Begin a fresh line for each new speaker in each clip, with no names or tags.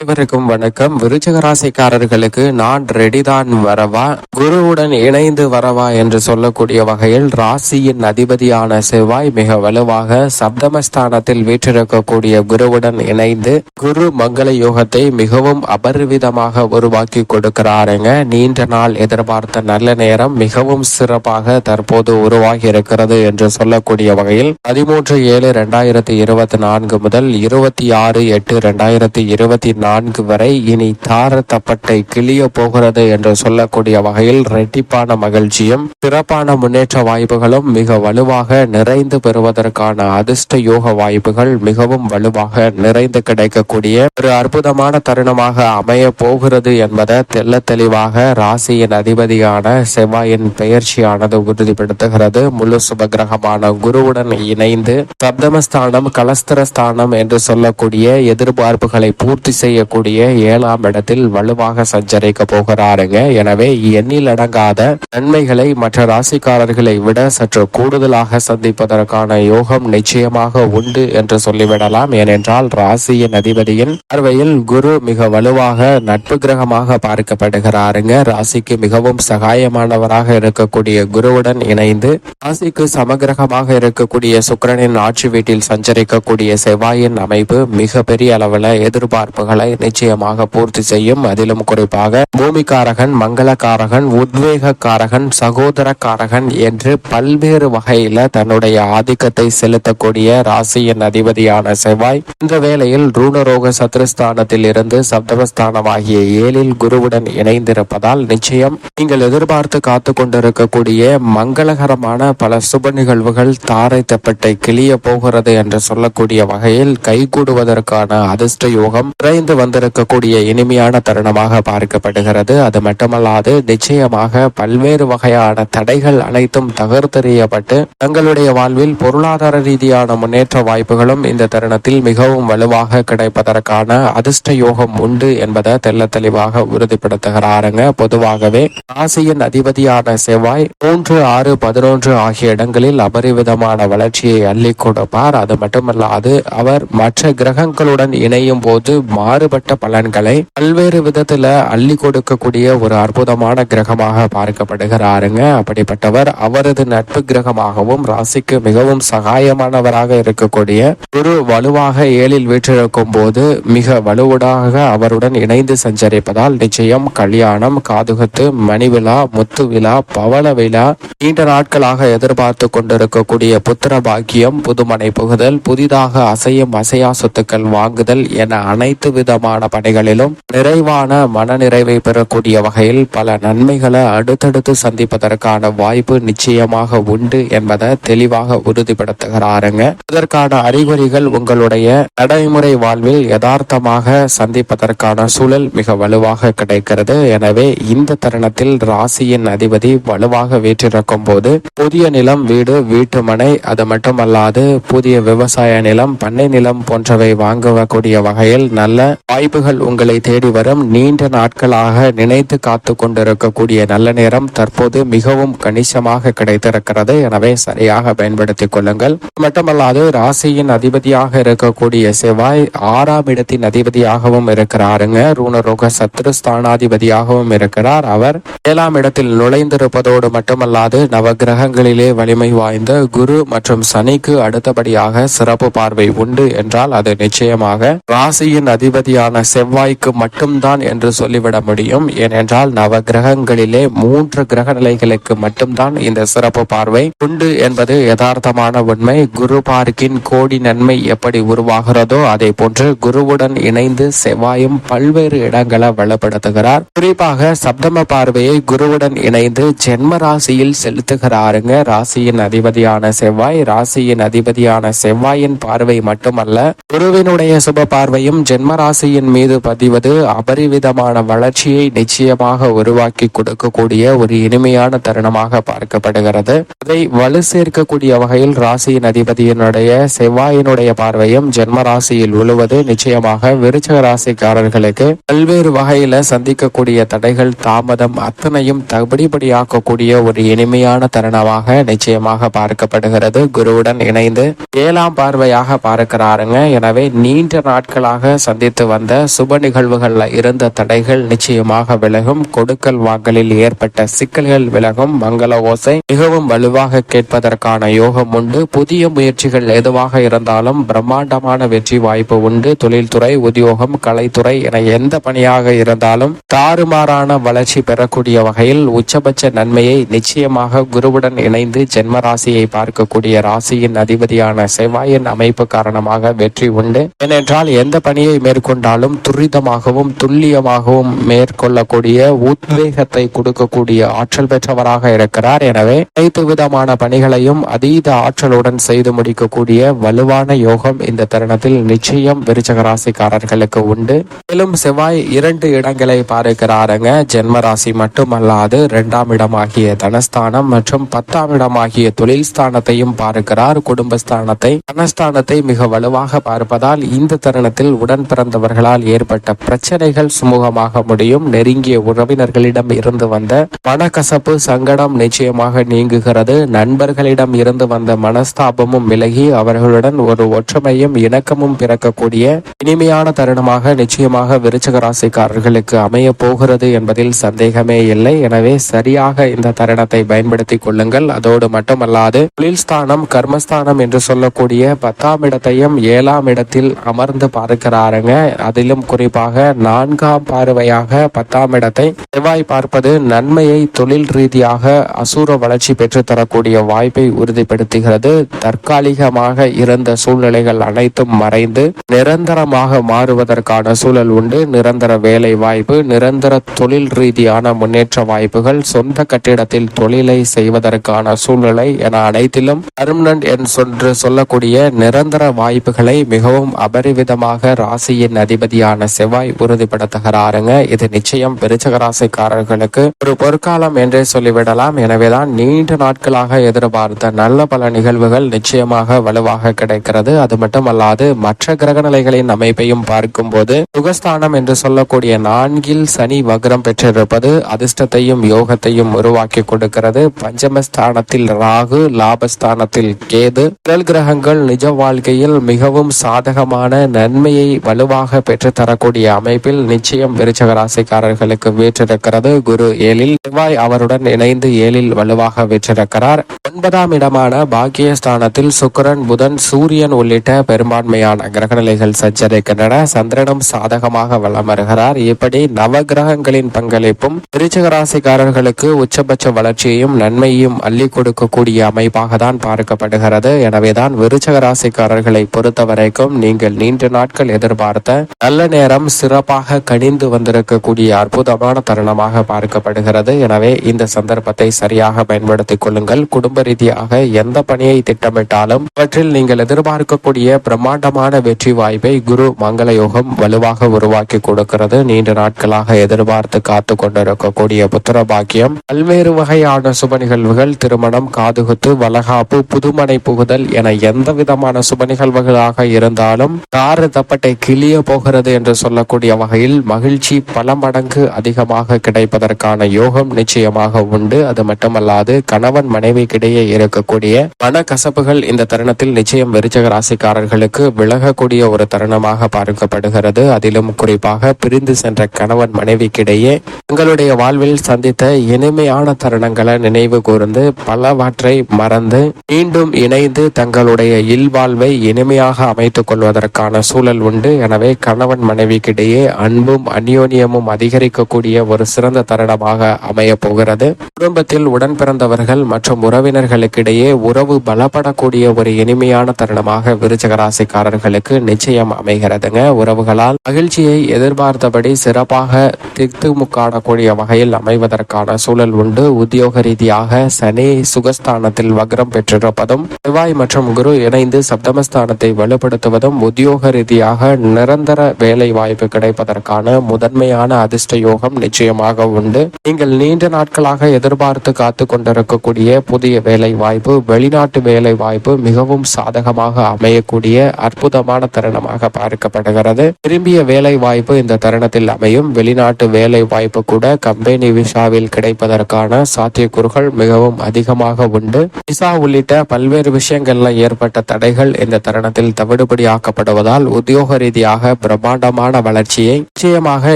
அனைவருக்கும் வணக்கம். விருச்சக ராசிக்காரர்களுக்கு நான் ரெடிதான் வரவா குருவுடன் இணைந்து வரவா என்று சொல்லக்கூடிய வகையில் ராசியின் அதிபதியான செவ்வாய் மிக வலுவாக சப்தமஸ்தானத்தில் வீற்றிருக்கக்கூடிய குருவுடன் இணைந்து குரு மங்கள யோகத்தை மிகவும் அபரிவிதமாக உருவாக்கி கொடுக்கிறாருங்க. நீண்ட நாள் எதிர்பார்த்த நல்ல நேரம் மிகவும் சிறப்பாக தற்போது உருவாகி இருக்கிறது என்று சொல்லக்கூடிய வகையில் பதிமூன்று ஏழு இரண்டாயிரத்தி இருபத்தி நான்கு முதல் இருபத்தி ஆறு எட்டு இரண்டாயிரத்தி இருபத்தி நான்கு வரை இனி தார தப்பட்டை கிளிய போகிறது என்று சொல்லக்கூடிய வகையில் ரெட்டிப்பான மகிழ்ச்சியும் சிறப்பான முன்னேற்ற வாய்ப்புகளும் மிக வலுவாக நிறைந்து பெறுவதற்கான அதிர்ஷ்ட யோக வாய்ப்புகள் மிகவும் வலுவாக நிறைந்து கிடைக்கக்கூடிய ஒரு அற்புதமான தருணமாக அமைய போகிறது என்பதை தெல்ல தெளிவாக ராசியின் அதிபதியான செவ்வாயின் பெயர்ச்சியானது உறுதிப்படுத்துகிறது. முழு சுபகிரகமான குருவுடன் இணைந்து சப்தமஸ்தானம் கலஸ்தரஸ்தானம் என்று சொல்லக்கூடிய எதிர்பார்ப்புகளை பூர்த்தி செய்ய செய்யக்கூடிய ஏழாம் இடத்தில் வலுவாக சஞ்சரிக்க போகிறாருங்க. எனவே எண்ணில் அடங்காத நன்மைகளை மற்ற ராசிக்காரர்களை விட சற்று கூடுதலாக சந்திப்பதற்கான யோகம் நிச்சயமாக உண்டு என்று சொல்லிவிடலாம். ஏனென்றால் ராசியின் அதிபதியின் பார்வையில் குரு மிக வலுவாக நட்பு கிரகமாக பார்க்கப்படுகிறாருங்க. ராசிக்கு மிகவும் சகாயமானவராக இருக்கக்கூடிய குருவுடன் இணைந்து ராசிக்கு சமகிரகமாக இருக்கக்கூடிய சுக்கிரனின் ஆட்சி வீட்டில் சஞ்சரிக்கக்கூடிய செவ்வாயின் அமைப்பு மிக பெரிய அளவில் எதிர்பார்ப்புகளை நிச்சயமாக பூர்த்தி செய்யும். அதிலும் குறிப்பாக பூமிக்காரகன் மங்களக்காரகன் உத்வேகக்காரகன் சகோதரக்காரகன் என்று பல்வேறு வகையில தன்னுடைய ஆதிக்கத்தை செலுத்தக்கூடிய ராசியின் அதிபதியான செவ்வாய். இந்த வேளையில் ரூணரோக சத்ருஸ்தானத்தில் இருந்து சப்தமஸ்தானமாகிய ஏழில் குருவுடன் இணைந்திருப்பதால் நிச்சயம் நீங்கள் எதிர்பார்த்து காத்து கொண்டிருக்கக்கூடிய மங்களகரமான பல சுப நிகழ்வுகள் தாரை தப்பட்டை கிளிய போகிறது என்று சொல்லக்கூடிய வகையில் கைகூடுவதற்கான அதிர்ஷ்ட யோகம். விரைந்து வந்திருக்கக்கூடிய இனிமையான தருணமாக பார்க்கப்படுகிறது. அது மட்டுமல்லாது நிச்சயமாக பல்வேறு வகையான தடைகள் அனைத்தும் தகர்த்தெறியப்பட்டு தங்களுடைய வாழ்வில் பொருளாதார ரீதியான முன்னேற்ற வாய்ப்புகளும் இந்த தருணத்தில் மிகவும் வலுவாக கிடைப்பதற்கான அதிர்ஷ்ட யோகம் உண்டு என்பதை தெல்ல தெளிவாக உறுதிப்படுத்துகிறாருங்க. பொதுவாகவே ராசியின் அதிபதியான செவ்வாய் மூன்று ஆறு பதினொன்று ஆகிய இடங்களில் அபரிவிதமான வளர்ச்சியை அள்ளி கொடுப்பார். அது மட்டுமல்லாது அவர் மற்ற கிரகங்களுடன் இணையும் போது மாறு மாறுபட்ட பலன்களை பல்வேறு விதத்துல அள்ளி கொடுக்கக்கூடிய ஒரு அற்புதமான கிரகமாக பார்க்கப்படுகிறாருங்க. அப்படிப்பட்டவர் அவரது நட்பு கிரகமாகவும் ராசிக்கு மிகவும் சகாயமானவராக இருக்கக்கூடிய குரு வலுவாக ஏழில் வீற்றிருக்கும் போது மிக வலுவடாக அவருடன் இணைந்து சஞ்சரிப்பதால் நிச்சயம் கல்யாணம் காதுகத்து மணிவிழா முத்து விழா பவள விழா நீண்ட நாட்களாக எதிர்பார்த்து கொண்டிருக்கக்கூடிய புத்திர பாக்கியம் புதுமனை புகுதல் புதிதாக அசையும் அசையா சொத்துக்கள் வாங்குதல் என அனைத்து விதமான பணிகளிலும் நிறைவான மனநிறைவை பெறக்கூடிய வகையில் பல நன்மைகளை அடுத்தடுத்து சந்திப்பதற்கான வாய்ப்பு நிச்சயமாக உண்டு என்பதை தெளிவாக உறுதிப்படுத்துகிறாருங்க. இதற்கான அறிகுறிகள் உங்களுடைய நடைமுறை வாழ்வில் யதார்த்தமாக சந்திப்பதற்கான சூழல் மிக வலுவாக கிடைக்கிறது. எனவே இந்த தருணத்தில் ராசியின் அதிபதி வலுவாக வீற்றிருக்கும் போது புதிய நிலம் வீடு வீட்டுமனை அது மட்டுமல்லாது புதிய விவசாய நிலம் பண்ணை நிலம் போன்றவை வாங்கக்கூடிய வகையில் நல்ல வாய்ப்புகள் உங்களை தேடி வரும். நீண்ட நாட்களாக நினைத்து காத்து கொண்டிருக்கக்கூடிய நல்ல நேரம் தற்போது மிகவும் கணிசமாக கிடைத்திருக்கிறது. எனவே சரியாக பயன்படுத்திக் கொள்ளுங்கள். மட்டுமல்லாது ராசியின் அதிபதியாக இருக்கக்கூடிய செவ்வாய் ஆறாம் இடத்தின் அதிபதியாகவும் இருக்கிறாருங்க. ரூணரோக சத்ரு ஸ்தானாதிபதியாகவும் இருக்கிறார். அவர் ஏழாம் இடத்தில் நுழைந்திருப்பதோடு மட்டுமல்லாது நவகிரகங்களிலே வலிமை வாய்ந்த குரு மற்றும் சனிக்கு அடுத்தபடியாக சிறப்பு பார்வை உண்டு என்றால் அது நிச்சயமாக ராசியின் அதிபதி அதிபதியான செவ்வாய்க்கு மட்டும்தான் என்று சொல்லிவிட முடியும். ஏனென்றால் நவ கிரகங்களிலே மூன்று கிரக நிலைகளுக்கு மட்டும்தான் இந்த சிறப்பு பார்வை உண்டு என்பது யதார்த்தமான உண்மை. குரு பார்க்கின் கோடி நன்மை எப்படி உருவாகிறதோ அதே போன்று குருவுடன் இணைந்து செவ்வாயும் பல்வேறு இடங்களை வளப்படுத்துகிறார் குறிப்பாக சப்தம பார்வையை குருவுடன் இணைந்து ஜென்ம ராசியில் செலுத்துகிறாருங்க. ராசியின் அதிபதியான செவ்வாய் ராசியின் அதிபதியான செவ்வாயின் பார்வை மட்டுமல்ல குருவினுடைய சுப பார்வையும் ஜென்ம ராசியின் மீது பதிவது அபரிவிதமான வளர்ச்சியை நிச்சயமாக உருவாக்கி கொடுக்கக்கூடிய ஒரு இனிமையான தருணமாக பார்க்கப்படுகிறது. அதை வலு சேர்க்கக்கூடிய வகையில் ராசியின் அதிபதியினுடைய செவ்வாயினுடைய பார்வையும் ஜென்ம ராசியில் உழுவது நிச்சயமாக விருச்சக ராசிக்காரர்களுக்கு பல்வேறு வகையில சந்திக்கக்கூடிய தடைகள் தாமதம் அத்தனையும் தகுதிபடியாக்கக்கூடிய ஒரு இனிமையான தருணமாக நிச்சயமாக பார்க்கப்படுகிறது. குருவுடன் இணைந்து ஏழாம் பார்வையாக பார்க்கிறாருங்க. எனவே நீண்ட நாட்களாக சந்தித்து வந்த சுப நிகழ்வுகளில் இருந்த தடைகள் நிச்சயமாக விலகும். கொடுக்கல் வாங்கலில் ஏற்பட்ட சிக்கல்கள் விலகும். மங்கள ஓசை மிகவும் வலுவாக கேட்பதற்கான யோகம் உண்டு. புதிய முயற்சிகள் எதுவாக இருந்தாலும் பிரம்மாண்டமான வெற்றி வாய்ப்பு உண்டு. தொழில்துறை உத்தியோகம் கலைத்துறை என எந்த பணியாக இருந்தாலும் தாறுமாறான வளர்ச்சி பெறக்கூடிய வகையில் உச்சபட்ச நன்மையை நிச்சயமாக குருவுடன் இணைந்து ஜென்ம ராசியை பார்க்கக்கூடிய ராசியின் அதிபதியான செவ்வாயின் அமைப்பு காரணமாக வெற்றி உண்டு. ஏனென்றால் எந்த பணியை கொண்டாலும் துரிதமாகவும் துல்லியமாகவும் மேற்கொள்ளக்கூடிய உத்வேகத்தை கொடுக்கக்கூடிய ஆற்றல் பெற்றவராக இருக்கிறார். எனவே அனைத்து விதமான பணிகளையும் அதீத ஆற்றலுடன் செய்து முடிக்கக்கூடிய வலுவான யோகம் இந்த தருணத்தில் நிச்சயம் விருச்சக ராசிக்காரர்களுக்கு உண்டு. மேலும் செவ்வாய் இரண்டு இடங்களை பார்க்கிறாருங்க. ஜென்ம ராசி மட்டுமல்லாது இரண்டாம் இடமாகிய தனஸ்தானம் மற்றும் பத்தாம் இடமாகிய தொழில் ஸ்தானத்தையும் பார்க்கிறார். குடும்பஸ்தானத்தை தனஸ்தானத்தை மிக வலுவாக பார்ப்பதால் இந்த தருணத்தில் உடன் பிறந்தவர்கள் அவர்களால் ஏற்பட்ட பிரச்சனைகள் சுமூகமாக முடியும். நெருங்கிய உறவினர்களிடம் இருந்து வந்த மனக்கசப்பு சங்கடம் நிச்சயமாக நீங்குகிறது. நண்பர்களிடம் இருந்து வந்த மனஸ்தாபமும் விலகி அவர்களுடன் ஒரு ஒற்றுமையும் இணக்கமும் பிறக்கக்கூடிய இனிமையான தருணமாக நிச்சயமாக விருச்சக ராசிக்காரர்களுக்கு அமைய போகிறது என்பதில் சந்தேகமே இல்லை. எனவே சரியாக இந்த தருணத்தை பயன்படுத்திக் கொள்ளுங்கள். அதோடு மட்டுமல்லாது தொழில் ஸ்தானம் கர்மஸ்தானம் என்று சொல்லக்கூடிய பத்தாம் இடத்தையும் ஏழாம் இடத்தில் அமர்ந்து பார்க்கிறாருங்க. அதிலும் குறிப்பாக நான்காம் பார்வையாக பத்தாம் இடத்தை செவ்வாய் பார்ப்பது நன்மையை தொழில் ரீதியாக அசூர வளர்ச்சி பெற்று தரக்கூடிய வாய்ப்பை உறுதிப்படுத்துகிறது. தற்காலிகமாக இருந்த சூழ்நிலைகள் அனைத்தும் மறைந்து நிரந்தரமாக மாறுவதற்கான சூழல் உண்டு. நிரந்தர வேலை வாய்ப்பு நிரந்தர தொழில் ரீதியான முன்னேற்ற வாய்ப்புகள் சொந்த கட்டிடத்தில் தொழிலை செய்வதற்கான சூழ்நிலை என அனைத்திலும் பர்மனன்ட் என்று சொல்லக்கூடிய நிரந்தர வாய்ப்புகளை மிகவும் அபரிவிதமாக ராசியின் அதிபதியான செவ்வாய் உறுதிப்படுத்துகிறாருங்க. இது நிச்சயம் விருச்சக ராசிக்காரர்களுக்கு ஒரு பொற்காலம் என்றே சொல்லிவிடலாம். எனவேதான் நீண்ட நாட்களாக எதிர்பார்த்த நல்ல பல நிகழ்வுகள் நிச்சயமாக வலுவாக கிடைக்கிறது. அது மட்டுமல்லாது மற்ற கிரக நிலைகளின் அமைப்பையும் பார்க்கும்போது சுகஸ்தானம் என்று சொல்லக்கூடிய நான்கில் சனி வக்ரம் பெற்றிருப்பது அதிர்ஷ்டத்தையும் யோகத்தையும் உருவாக்கி கொடுக்கிறது. பஞ்சமஸ்தானத்தில் ராகு லாபஸ்தானத்தில் கேது. முதல் கிரகங்கள் நிஜ வாழ்க்கையில் மிகவும் சாதகமான நன்மையை வலுவாக பெற்று தரக்கூடிய அமைப்பில் நிச்சயம் விருச்சக ராசிக்காரர்களுக்கு வீற்றிருக்கிறது. குரு ஏழில் செவ்வாய் அவருடன் இணைந்து ஏழில் வலுவாக வீற்றிருக்கிறார். ஒன்பதாம் இடமான பாக்கியஸ்தானத்தில் சுக்கிரன் புதன் சூரியன் உள்ளிட்ட பெரும்பான்மையான கிரகநிலைகள் சஞ்சரிக்கின்றன. சந்திரனும் சாதகமாக வளம் வருகிறார். இப்படி நவ கிரகங்களின் பங்களிப்பும் விருச்சக ராசிக்காரர்களுக்கு உச்சபட்ச வளர்ச்சியையும் நன்மையையும் அள்ளி கொடுக்கக்கூடிய அமைப்பாக தான் பார்க்கப்படுகிறது. எனவேதான் விருச்சக ராசிக்காரர்களை பொறுத்தவரைக்கும் நீங்கள் நீண்ட நாட்கள் எதிர்பார்த்த நல்ல நேரம் சிறப்பாக கணிந்து வந்திருக்கக்கூடிய அற்புதமான தருணமாக பார்க்கப்படுகிறது. எனவே இந்த சந்தர்ப்பத்தை சரியாக பயன்படுத்திக் கொள்ளுங்கள். குடும்ப ரீதியாக எந்த பணியை திட்டமிட்டாலும் அவற்றில் நீங்கள் எதிர்பார்க்கக்கூடிய பிரம்மாண்டமான வெற்றி வாய்ப்பை குரு மங்கள யோகம் வலுவாக உருவாக்கி கொடுக்கிறது. நீண்ட நாட்களாக எதிர்பார்த்து காத்து கொண்டிருக்கக்கூடிய புத்திர பாக்கியம். பல்வேறு வகையான சுப நிகழ்வுகள் திருமணம் காதுகுத்து வளகாப்பு புதுமனை புகுதல் என எந்த விதமான சுப நிகழ்வுகளாக இருந்தாலும் தாறு தப்பட்டை கிளிய போ போகிறது என்று சொல்லக்கூடிய வகையில் மகிழ்ச்சி பல மடங்கு அதிகமாக கிடைப்பதற்கான யோகம் நிச்சயமாக உண்டு. அது மட்டுமல்லாது கணவன் மனைவிக்கிடையே இருக்கக்கூடிய மனக்கசப்புகள் இந்த தருணத்தில் நிச்சயம் விருச்சக ராசிக்காரர்களுக்கு விலகக்கூடிய ஒரு தருணமாக பார்க்கப்படுகிறது. அதிலும் குறிப்பாக பிரிந்து சென்ற கணவன் மனைவிக்கிடையே தங்களுடைய வாழ்வில் சந்தித்த இனிமையான தருணங்களை நினைவு கூர்ந்து பலவற்றை மறந்து மீண்டும் இணைந்து தங்களுடைய இல்வாழ்வை இனிமையாக அமைத்துக் கொள்வதற்கான சூழல் உண்டு. எனவே கணவன் மனைவிக்கிடையே அன்பும் அந்யோன்யமும் அதிகரிக்கக்கூடிய ஒரு சிறந்த தருணமாக அமைய போகிறது. குடும்பத்தில் உடன் பிறந்தவர்கள் மற்றும் உறவினர்களுக்கிடையே உறவு பலப்படக்கூடிய ஒரு இனிமையான தருணமாக விருச்சகராசிக்காரர்களுக்கு நிச்சயம் அமைகிறதுங்க. உறவுகளால் மகிழ்ச்சியை எதிர்பார்த்தபடி சிறப்பாக திக்துமுக்காடக்கூடிய வகையில் அமைவதற்கான சூழல் உண்டு. உத்தியோக ரீதியாக சனி சுகஸ்தானத்தில் வக்ரம் பெற்றிருப்பதும் செவ்வாய் மற்றும் குரு இணைந்து சப்தமஸ்தானத்தை வலுப்படுத்துவதும் உத்தியோக ரீதியாக நிரந்தர வேலை வாய்ப்பு கிடைப்பதற்கான முதன்மையான அதிர்ஷ்ட யோகம் நிச்சயமாக உண்டு. நீங்கள் நீண்ட நாட்களாக எதிர்பார்த்து காத்து கொண்டிருக்கக்கூடிய புதிய வேலை வாய்ப்பு வெளிநாட்டு வேலை வாய்ப்பு மிகவும் சாதகமாக அமையக்கூடிய அற்புதமான தருணமாக பார்க்கப்படுகிறது. விரும்பிய வேலை வாய்ப்பு இந்த தருணத்தில் அமையும். வெளிநாட்டு வேலை வாய்ப்பு கூட கம்பெனி விசாவில் கிடைப்பதற்கான சாத்தியக்கூறுகள் மிகவும் அதிகமாக உண்டு. விசா உள்ளிட்ட பல்வேறு விஷயங்கள்ல ஏற்பட்ட தடைகள் இந்த தருணத்தில் தவிடுபடி ஆக்கப்படுவதால் உத்தியோக ரீதியாக பிரம்மாண்டமான வளர்ச்சியை நிச்சயமாக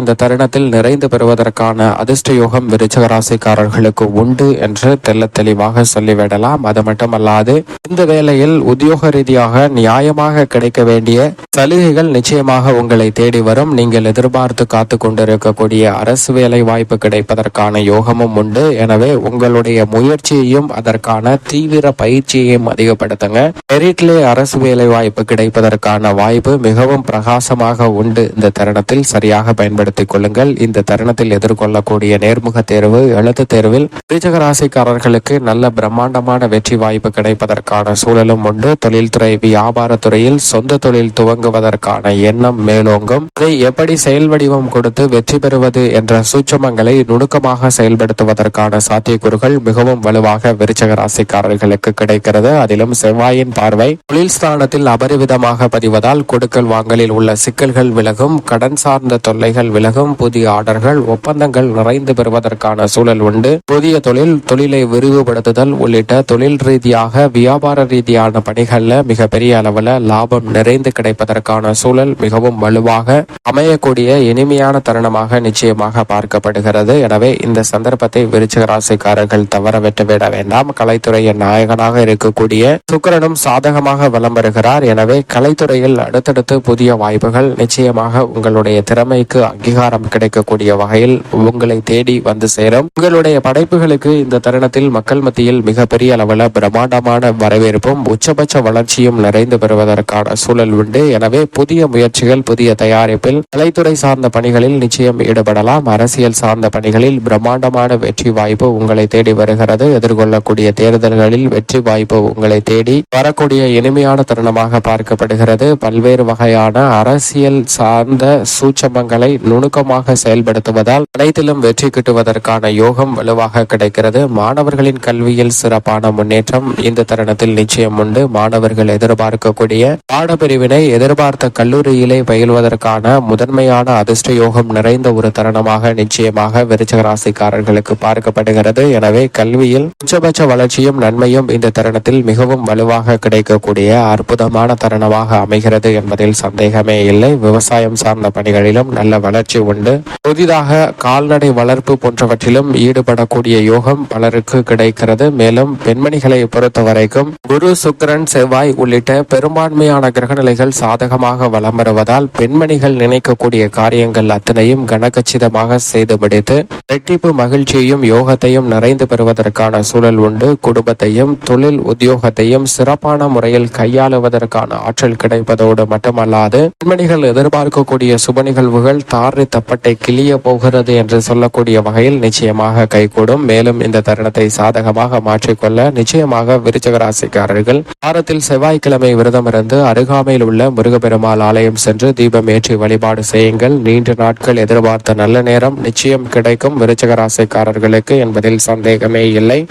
இந்த தருணத்தில் நிறைந்து பெறுவதற்கான அதிர்ஷ்ட யோகம் விருச்சக ராசிக்காரர்களுக்கு உண்டு என்று தெல்ல தெளிவாக சொல்லிவிடலாம். அது மட்டுமல்லாது இந்த வேளையில் உத்தியோக ரீதியாக நியாயமாக கிடைக்க வேண்டிய சலுகைகள் நிச்சயமாக உங்களை தேடி வரும். நீங்கள் எதிர்பார்த்து காத்து கொண்டிருக்கக்கூடிய அரசு வேலை வாய்ப்பு கிடைப்பதற்கான யோகமும் உண்டு. எனவே உங்களுடைய முயற்சியையும் அதற்கான தீவிர பயிற்சியையும் அதிகப்படுத்துங்க. மெரிட்லே அரசு வேலை வாய்ப்பு கிடைப்பதற்கான வாய்ப்பு மிகவும் பிரகாசமாக உண்டு. இந்த தருணத்தில் சரியாக பயன்படுத்திக் கொள்ளுங்கள். இந்த தருணத்தில் எதிர்கொள்ளக்கூடிய நேர்முக தேர்வு எழுத்து தேர்வில் விருச்சக ராசிக்காரர்களுக்கு நல்ல பிரம்மாண்டமான வெற்றி வாய்ப்பு கிடைப்பதற்கான சூழலும் உண்டு. தொழில்துறை வியாபாரத்துறையில் சொந்த தொழில் துவங்குவதற்கான எண்ணம் மேலோங்கும். அதை எப்படி செயல் வடிவம் கொடுத்து வெற்றி பெறுவது என்ற சூட்சமங்களை நுணுக்கமாக செயல்படுத்துவதற்கான சாத்தியக்கூறுகள் மிகவும் வலுவாக விருச்சக ராசிக்காரர்களுக்கு கிடைக்கிறது. அதிலும் செவ்வாயின் பார்வை தொழில் ஸ்தானத்தில் அபரிவிதமாக பதிவதால் கொடுக்கல் வாங்கலில் உள்ள சிக்கல்கள் விலகும் கடன் சார்ந்த தொல்லைகள் விலகும் புதிய ஆர்டர்கள் ஒப்பந்தங்கள் நிறைந்து பெறுவதற்கான சூழல் உண்டு. புதிய தொழில் தொழிலை விரிவுபடுத்துதல் உள்ளிட்ட தொழில் ரீதியாக வியாபார ரீதியான பணிகள்ல மிகப்பெரிய அளவுல லாபம் நிறைந்து கிடைப்பதற்கான சூழல் மிகவும் வலுவாக அமையக்கூடிய இனிமையான தருணமாக நிச்சயமாக பார்க்கப்படுகிறது. எனவே இந்த சந்தர்ப்பத்தை விருச்சிக ராசிக்காரர்கள் தவற விட்டுவிட வேண்டாம். கலைத்துறையின் நாயகனாக இருக்கக்கூடிய சுக்கரனும் சாதகமாக வலம் வருகிறார். எனவே கலைத்துறையில் அடுத்தடுத்து புதிய வாய்ப்புகள் நிச்சயமாக உங்களுடைய திறமைக்கு அங்கீகாரம் கிடைக்கக்கூடிய வகையில் உங்களை தேடி வந்து சேரும். உங்களுடைய படைப்புகளுக்கு இந்த தருணத்தில் மக்கள் மத்தியில் மிகப்பெரிய அளவில் பிரம்மாண்டமான வரவேற்பும் உச்சபட்ச வளர்ச்சியும் நிறைந்து பெறுவதற்கான சூழல் உண்டு. எனவே புதிய முயற்சிகள் புதிய தயாரிப்பில் கலைத்துறை சார்ந்த பணிகளில் நிச்சயம் ஈடுபடலாம். அரசியல் சார்ந்த பணிகளில் பிரம்மாண்டமான வெற்றி வாய்ப்பு உங்களை தேடி வருகிறது. எதிர்கொள்ளக்கூடிய தேர்தல்களில் வெற்றி வாய்ப்பு உங்களை தேடி வரக்கூடிய இனிமையான தருணமாக பார்க்கப்படுகிறது. பல்வேறு வகையான அரசியல் சார்ந்த சூட்சமங்களை நுணுக்கமாக செயல்படுத்துவதால் அனைத்திலும் வெற்றி கிட்டுவதற்கான யோகம் வலுவாக கிடைக்கிறது. மாணவர்களின் கல்வியில் சிறப்பான முன்னேற்றம் இந்த தருணத்தில் நிச்சயம் உண்டு. மாணவர்கள் எதிர்பார்க்கக்கூடிய பாடப்பிரிவினை எதிர்பார்த்த கல்லூரியிலே பயில்வதற்கான முதன்மையான அதிர்ஷ்ட யோகம் நிறைந்த ஒரு தருணமாக நிச்சயமாக விருச்சக ராசிக்காரர்களுக்கு பார்க்கப்படுகிறது. எனவே கல்வியில் உச்சபட்ச வளர்ச்சியும் நன்மையும் இந்த தருணத்தில் மிகவும் வலுவாக கிடைக்கக்கூடிய அற்புதமான தருணமாக அமைகிறது என்பதில் சந்தேகமே இல்லை. விவசாயம் சார்ந்த பணிகளிலும் நல்ல வளர்ச்சி உண்டு. புதிதாக கால்நடை வளர்ப்பு போன்றவற்றிலும் ஈடுபடக்கூடிய யோகம் பலருக்கு கிடைக்கிறது. மேலும் பெண்மணிகளை பொறுத்த வரைக்கும் குரு சுக்கரன் செவ்வாய் உள்ளிட்ட பெரும்பான்மையான கிரகநிலைகள் சாதகமாக வலம் வருவதால் பெண்மணிகள் நினைக்கக்கூடிய காரியங்கள் அத்தனையும் கனகச்சிதமாக செய்து முடித்து ரெட்டிப்பு மகிழ்ச்சியையும் யோகத்தையும் நிறைந்து பெறுவதற்கான சூழல் உண்டு. குடும்பத்தையும் தொழில் உத்தியோகத்தையும் சிறப்பான முறையில் கையாளுவதற்கான ஆற்றல் கிடைப்பதோடு மட்டுமல்லாது பெண்மணிகள் எதிர்பார்க்கக்கூடிய சுப நிகழ்வுகள் தாரை தப்பட்டை கிளிய போகிறது என்று சொல்லக்கூடிய வகையில் நிச்சயமாக கைகூடும். மேலும் இந்த தருணத்தை சாதகமாக மாற்றிக்கொள்ள நிச்சயமாக விருச்சக ராசிக்காரர்கள் வாரத்தில் செவ்வாய்க்கிழமை விரதம் இருந்து அருகாமையில் உள்ள முருகப்பெருமாள் ஆலயம் சென்று தீபம் ஏற்றி வழிபாடு செய்யுங்கள். நீண்ட நாட்கள் எதிர்பார்த்த நல்ல நேரம் நிச்சயம் கிடைக்கும். விருச்சக ராசிக்காரர்களுக்கு என்பதில் சந்தேகமே இல்லை.